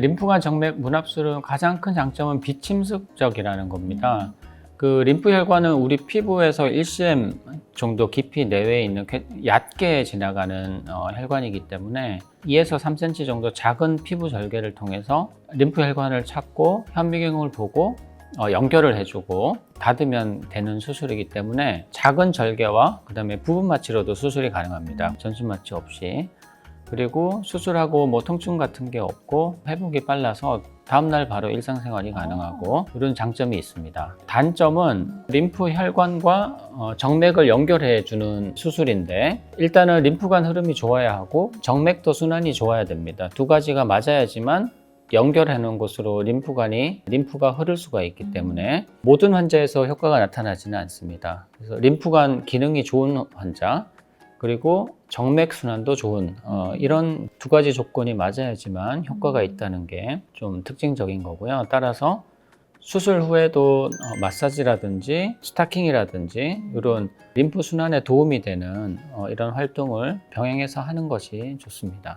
림프관 정맥 문합술은 가장 큰 장점은 비침습적이라는 겁니다. 그 림프 혈관은 우리 피부에서 1cm 정도 깊이 내외에 있는 꽤 얕게 지나가는 어, 혈관이기 때문에 2에서 3cm 정도 작은 피부 절개를 통해서 림프 혈관을 찾고 현미경을 보고 어, 연결을 해주고 닫으면 되는 수술이기 때문에 작은 절개와 그 다음에 부분 마취로도 수술이 가능합니다. 전신 마취 없이. 그리고 수술하고 뭐 통증 같은 게 없고 회복이 빨라서 다음날 바로 일상생활이 가능하고 이런 장점이 있습니다. 단점은 림프 혈관과 어, 정맥을 연결해 주는 수술인데 일단은 림프관 흐름이 좋아야 하고 정맥도 순환이 좋아야 됩니다. 두 가지가 맞아야지만 연결해 놓은 곳으로 림프관이 림프가 흐를 수가 있기 때문에 모든 환자에서 효과가 나타나지는 않습니다. 그래서 림프관 기능이 좋은 환자 그리고 정맥 순환도 좋은 어, 이런 두 가지 조건이 맞아야지만 효과가 있다는 게 좀 특징적인 거고요. 따라서 수술 후에도 어, 마사지라든지 스타킹이라든지 이런 림프 순환에 도움이 되는 어, 이런 활동을 병행해서 하는 것이 좋습니다.